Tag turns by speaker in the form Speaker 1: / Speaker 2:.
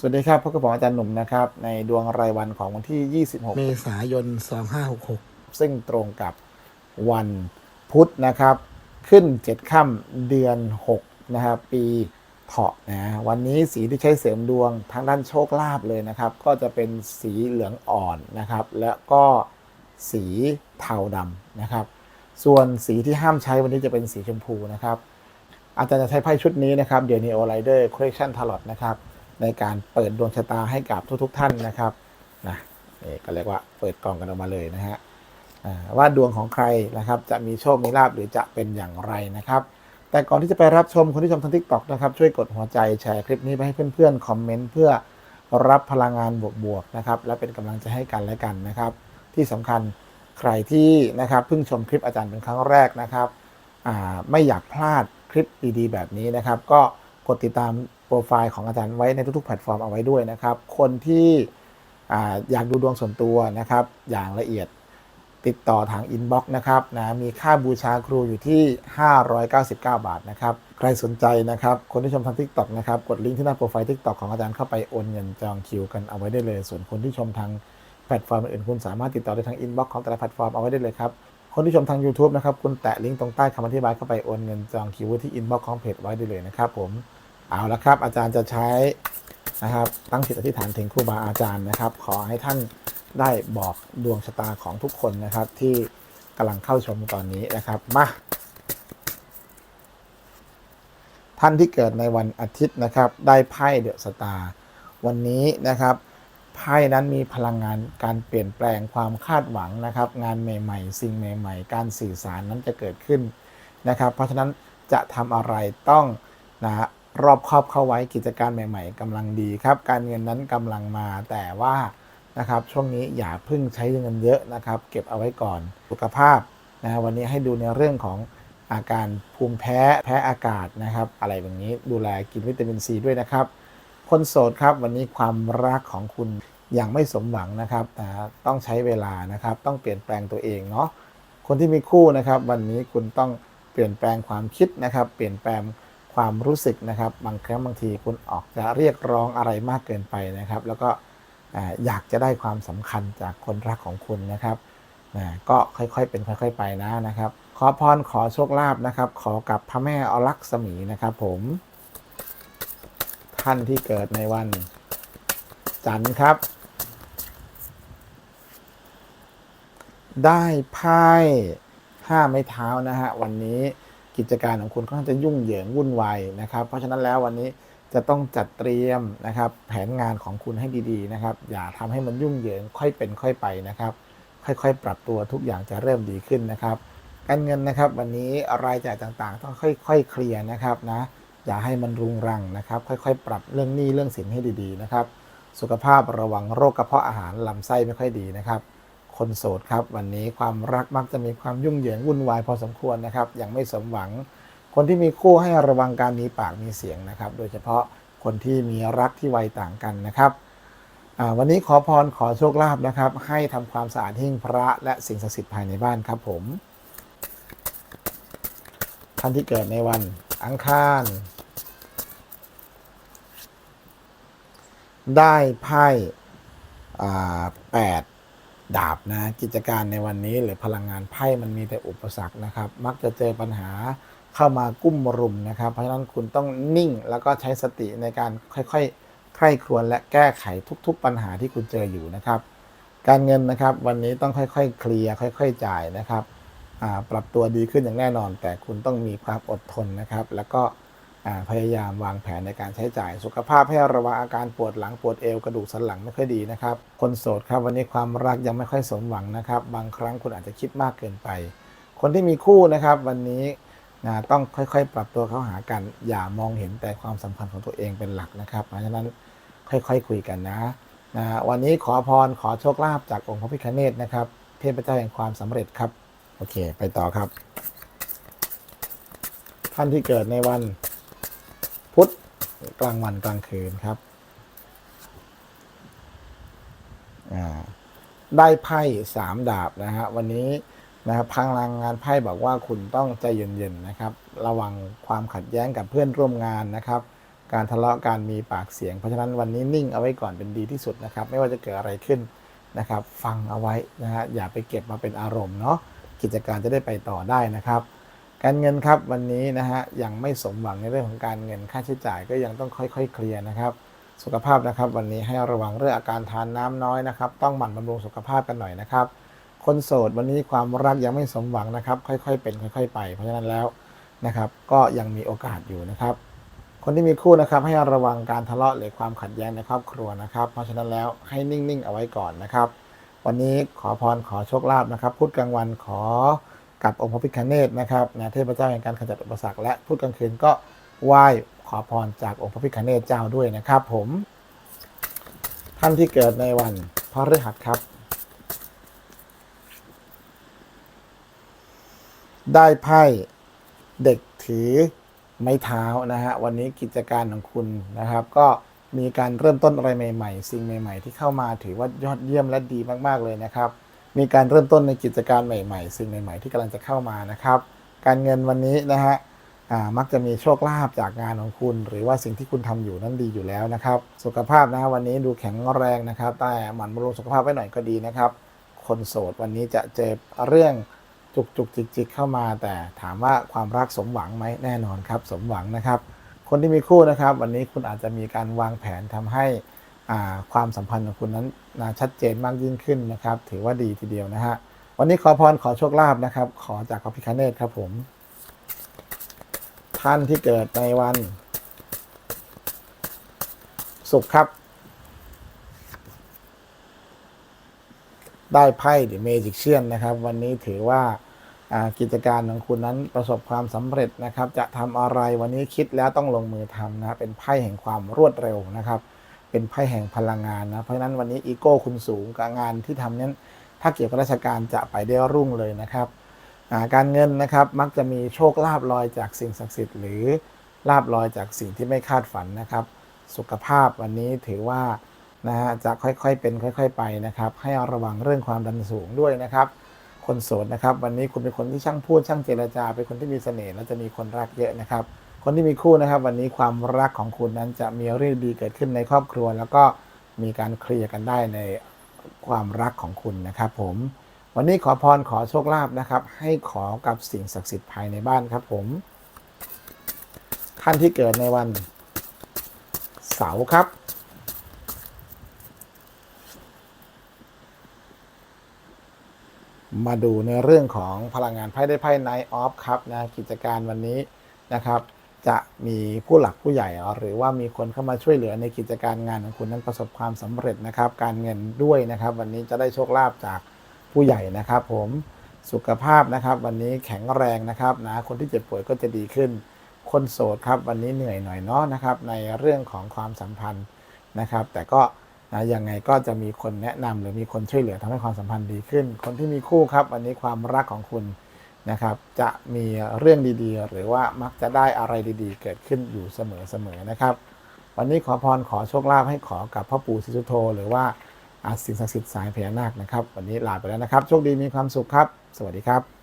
Speaker 1: สวัสดีครับพบกับผมอาจารย์หนุ่มนะครับ ในดวงรายวันของวันที่ 26
Speaker 2: เมษายน 2566
Speaker 1: ซึ่งตรงกับวันพุธนะครับ ขึ้น 7 ค่ำเดือน 6 นะครับ ปีเถาะนะวันนี้สีที่ใช้เสริมดวงทางด้านโชคลาภเลยนะครับ ก็จะเป็นสีเหลืองอ่อนนะครับ แล้วก็สีเทาดำนะครับ ส่วนสีที่ห้ามใช้วันนี้จะเป็นสีชมพูนะครับ อาจารย์จะใช้ไพ่ชุดนี้นะครับเดี๋ยวนี้โอไลเดอร์คอลเลคชันทาร์ลนะครับ ในการเปิดดวงชะตาให้กับทุก ๆ ท่านนะครับนะนี่ก็เรียกว่าเปิดกล่องกันออกมาเลยนะฮะว่าดวงของใครนะครับจะมีโชค มีลาบหรือจะเป็นอย่างไรนะครับ แต่ก่อนที่จะไปรับชมคนที่ชมทางทิกตอกนะครับ ช่วยกดหัวใจแชร์คลิปนี้ไปให้เพื่อนๆคอมเมนต์เพื่อรับพลังงานบวกๆนะครับ และเป็นกำลังใจให้กันและกันนะครับ ที่สำคัญใครที่นะครับเพิ่งชมคลิปอาจารย์เป็นครั้งแรกนะครับไม่อยากพลาดคลิปดีๆ แบบนี้นะครับ ก็กดติดตาม โปรไฟล์ของอาจารย์ไว้ในทุกๆแพลตฟอร์มเอาไว้ด้วยนะครับ คนที่ออยากดูดวงส่วนตัวนะครับ อย่างละเอียดติดต่อทางอินบ็อกซ์นะครับนะมีค่าบูชาครูอยู่ที่ 599 บาทนะครับ ใครสนใจนะครับ คนที่ชมทาง TikTok นะครับ กดลิงก์ที่หน้าโปรไฟล์ TikTok ของอาจารย์เข้าไปโอนเงินจองคิวกันเอาไว้ได้เลย ส่วนคนที่ชมทางแพลตฟอร์มอื่นคุณสามารถติดต่อได้ทางอินบ็อกซ์ของแต่ละแพลตฟอร์มเอาไว้ได้เลยครับ คนที่ชมทาง YouTube นะครับ คุณแตะลิงก์ตรงใต้คำอธิบายเข้าไปโอนเงินจองคิวที่อินบ็อกซ์ของเพจไว้ได้เลยนะครับผม เอาละครับ อาจารย์จะใช้นะครับ ตั้งจิตอธิษฐานถึงครูบาอาจารย์นะครับ ขอให้ท่านได้บอกดวงชะตาของทุกคนนะครับ ที่กำลังเข้าชมตอนนี้นะครับมาท่านที่เกิดในวันอาทิตย์นะครับ ได้ไพ่เดอะสตาร์วันนี้นะครับไพ่นั้นมีพลังงานการเปลี่ยนแปลงความคาดหวังนะครับ งานใหม่ๆ สิ่งใหม่ ๆ การสื่อสารนั้นจะเกิดขึ้นนะครับ เพราะฉะนั้นจะทำอะไรต้องนะ รอบครอบเข้าไว้กิจการใหม่ ๆกำลังดีครับ การเงินนั้นกำลังมาแต่ว่านะครับช่วงนี้อย่าพิ่งใช้เงินเยอะนะครับ เก็บเอาไว้ก่อนสุขภาพนะฮะวันนี้ให้ดูในเรื่องของอาการภูมิแพ้แพ้อากาศนะครับ อะไรแบบนี้ดูแลกินวิตามินซีด้วยนะครับ คนโสดครับวันนี้ความรักของคุณยังไม่สมหวังนะครับนะต้องใช้เวลานะครับ ต้องเปลี่ยนแปลงตัวเองเนาะคนที่มีคู่นะครับ วันนี้คุณต้องเปลี่ยนแปลงความคิดนะครับ เปลี่ยนแปลง ความรู้สึกนะครับ บางครั้งบางทีคุณออกจะเรียกร้องอะไรมากเกินไปนะครับ แล้วก็อยากจะได้ความสำคัญจากคนรักของคุณนะครับก็ค่อยๆเป็นค่อย ๆ ไปนะนะครับ ขอพรขอโชคลาภนะครับ ขอกับพระแม่อลักษมีนะครับ ผม ท่านที่เกิดในวัน จันทร์ครับ ได้ไพ่ห้าไม้เท้านะฮะวันนี้ กิจการของคุณค่อนข้างจะยุ่งเหยิงวุ่นวายนะครับ เพราะฉะนั้นแล้ววันนี้จะต้องจัดเตรียมนะครับแผนงานของคุณให้ดีๆนะครับ อย่าทำให้มันยุ่งเหยิงค่อยเป็นค่อยไปนะครับ ค่อยๆ ปรับตัวทุกอย่างจะเริ่มดีขึ้นนะครับ การเงินนะครับวันนี้รายจ่ายต่างๆ ต้องค่อยๆ เคลียร์นะครับนะอย่าให้มันรุงรังนะครับ ค่อยๆ ปรับเรื่องหนี้เรื่องสินให้ดีๆนะครับ สุขภาพระวังโรคกระเพาะอาหารลำไส้ไม่ค่อยดีนะครับ คนโสดครับ วันนี้ความรักมักจะมีความยุ่งเหยิงวุ่นวายพอสมควรนะครับ ยังไม่สมหวัง คนที่มีคู่ให้ระวังการมีปากมีเสียงนะครับ โดยเฉพาะคนที่มีรักที่วัยต่างกันนะครับวันนี้ขอพรขอโชคลาภนะครับ ให้ทำความสะอาดหิ้งพระและสิ่งศักดิ์สิทธิ์ภายในบ้านครับผม ท่านที่เกิดในวันอังคาร ได้ไพ่แปด ดาบนะกิจการในวันนี้หรือพลังงานไพ่มันมีแต่อุปสรรคนะครับ มักจะเจอปัญหาเข้ามากุ้มรุมนะครับ เพราะฉะนั้นคุณต้องนิ่งแล้วก็ใช้สติในการค่อยๆใคร่ครวญและแก้ไขทุกๆ ปัญหาที่คุณเจออยู่นะครับ การเงินนะครับวันนี้ต้องค่อยๆ เคลียร์ค่อย ๆ จ่ายนะครับปรับตัวดีขึ้นอย่างแน่นอน แต่คุณต้องมีความอดทนนะครับ แล้วก็ พยายามวางแผนในการใช้จ่าย สุขภาพให้ระวังอาการปวดหลังปวดเอวกระดูกสันหลังไม่ค่อยดีนะครับ คนโสดครับวันนี้ความรักยังไม่ค่อยสมหวังนะครับ บางครั้งคุณอาจจะคิดมากเกินไป คนที่มีคู่นะครับ วันนี้นะต้องค่อยๆ ปรับตัวเข้าหากัน อย่ามองเห็นแต่ความสัมพันธ์ของตัวเองเป็นหลักนะครับเพราะฉะนั้นค่อยๆคุยกันนะนะวันนี้ขอพรขอโชคลาภจากองค์พระพิฆเนศนะครับ เทพเจ้าแห่งความสำเร็จครับ โอเค ไปต่อครับ ท่านที่เกิดในวัน พุธกลางวันกลางคืนครับได้ไพ่สามดาบนะฮะวันนี้นะครับพลังงานไพ่บอกว่าคุณต้องใจเย็นๆนะครับ ระวังความขัดแย้งกับเพื่อนร่วมงานนะครับ การทะเลาะการมีปากเสียง เพราะฉะนั้นวันนี้นิ่งเอาไว้ก่อนเป็นดีที่สุดนะครับ ไม่ว่าจะเกิดอะไรขึ้นนะครับ ฟังเอาไว้นะฮะอย่าไปเก็บมาเป็นอารมณ์เนาะกิจการจะได้ไปต่อได้นะครับ การเงินครับวันนี้นะฮะยังไม่สมหวังในเรื่องของการเงินค่าใช้จ่ายก็ยังต้องค่อยๆ เคลียร์นะครับ สุขภาพนะครับ วันนี้ให้ระวังเรื่องอาการทานน้ำน้อยนะครับ ต้องหมั่นบำรุงสุขภาพกันหน่อยนะครับ คนโสดวันนี้ความรักยังไม่สมหวังนะครับ ค่อยๆ เป็นค่อย ๆ ไป เพราะฉะนั้นแล้วนะครับ ก็ยังมีโอกาสอยู่นะครับ คนที่มีคู่นะครับ ให้ระวังการทะเลาะหรือความขัดแย้งในครอบครัวนะครับ เพราะฉะนั้นแล้วให้นิ่งๆ เอาไว้ก่อนนะครับ วันนี้ขอพรขอโชคลาภนะครับ พุธกลางวันขอ กับองค์พระพิฆเนศนะครับนะเทพเจ้าแห่งการขจัดอุปสรรคและพุธกลางคืนก็ไหว้ขอพรจากองค์พระพิฆเนศเจ้าด้วยนะครับ ผม ท่านที่เกิดในวันพฤหัสครับ ได้ไพ่เด็กถือไม้เท้านะฮะวันนี้กิจการของคุณนะครับ ก็มีการเริ่มต้นอะไรใหม่ ๆ สิ่งใหม่ ๆ ที่เข้ามาถือว่ายอดเยี่ยมและดีมาก ๆ เลยนะครับ มีการเริ่มต้นในกิจการใหม่ ๆ สิ่งใหม่ ๆ ที่กำลังจะเข้ามานะครับ การเงินวันนี้นะฮะมักจะมีโชคลาภจากงานของคุณ หรือว่าสิ่งที่คุณทำอยู่นั้นดีอยู่แล้วนะครับ สุขภาพนะวันนี้ดูแข็งแรงนะครับ แต่หมั่นบำรุงสุขภาพไว้หน่อยก็ดีนะครับ คนโสดวันนี้จะเจอเรื่องจุกจุกจิกจิกเข้ามา แต่ถามว่าความรักสมหวังไหมแน่นอนครับ สมหวังนะครับ คนที่มีคู่นะครับ วันนี้คุณอาจจะมีการวางแผนทำให้ ความสัมพันธ์ของคุณนั้นนะชัดเจนมากยิ่งขึ้นนะครับ ถือว่าดีทีเดียวนะฮะวันนี้ขอพรขอโชคลาภนะครับ ขอจากพระพิคเนตครับผม ท่านที่เกิดในวันศุกร์ครับ ได้ไพ่หรือเมจิกเชียนนะครับ วันนี้ถือว่าอ่ากิจการของคุณนั้นประสบความสำเร็จนะครับ จะทำอะไรวันนี้คิดแล้วต้องลงมือทำนะ เป็นไพ่แห่งความรวดเร็วนะครับ เป็นไพ่แห่งพลังงานนะ เพราะฉะนั้นวันนี้อีโก้คุณสูงกับงานที่ทำนั้น ถ้าเกี่ยวกับราชการจะไปได้รุ่งเลยนะครับการเงินนะครับมักจะมีโชคลาภลอยจากสิ่งศักดิ์สิทธิ์ หรือลาภลอยจากสิ่งที่ไม่คาดฝันนะครับ สุขภาพวันนี้ถือว่านะฮะจะค่อยๆเป็นค่อย ๆ ไปนะครับ ให้ระวังเรื่องความดันสูงด้วยนะครับ คนโสดนะครับ วันนี้คุณเป็นคนที่ช่างพูดช่างเจรจาเป็นคนที่มีเสน่ห์และจะมีคนรักเยอะนะครับ คนที่มีคู่นะครับ วันนี้ความรักของคุณนั้นจะมีเรื่องดีเกิดขึ้นในครอบครัว แล้วก็มีการเคลียร์กันได้ในความรักของคุณนะครับผม วันนี้ขอพรขอโชคลาภนะครับ ให้ขอกับสิ่งศักดิ์สิทธิ์ภายในบ้านครับผม ท่านที่เกิดในวันเสาร์ครับมาดูในเรื่องของพลังงานไพ่ได้ไพ่ไนท์ออฟครับนะกิจการวันนี้นะครับ จะมีผู้หลักผู้ใหญ่ หรือว่ามีคนเข้ามาช่วยเหลือในกิจการงานของคุณนั้นประสบความสำเร็จนะครับ การเงินด้วยนะครับ วันนี้จะได้โชคลาภจากผู้ใหญ่นะครับ ผมสุขภาพนะครับ วันนี้แข็งแรงนะครับนะคนที่เจ็บป่วยก็จะดีขึ้น คนโสดครับ วันนี้เหนื่อยหน่อยเนาะนะครับ ในเรื่องของความสัมพันธ์นะครับ แต่ก็นะยังไงก็จะมีคนแนะนำหรือมีคนช่วยเหลือทำให้ความสัมพันธ์ดีขึ้น คนที่มีคู่ครับ วันนี้ความรักของคุณ นะครับ จะมีเรื่องดีๆ หรือว่ามักจะได้อะไรดีๆ เกิดขึ้นอยู่เสมอๆนะครับ วันนี้ขอพรขอโชคลาภให้ขอกับพ่อปู่สิสุโธหรือว่าอาสิ่งศักดิ์สิทธิ์สายพญานาคนะครับ วันนี้ลาไปแล้วนะครับ โชคดีมีความสุขครับ สวัสดีครับ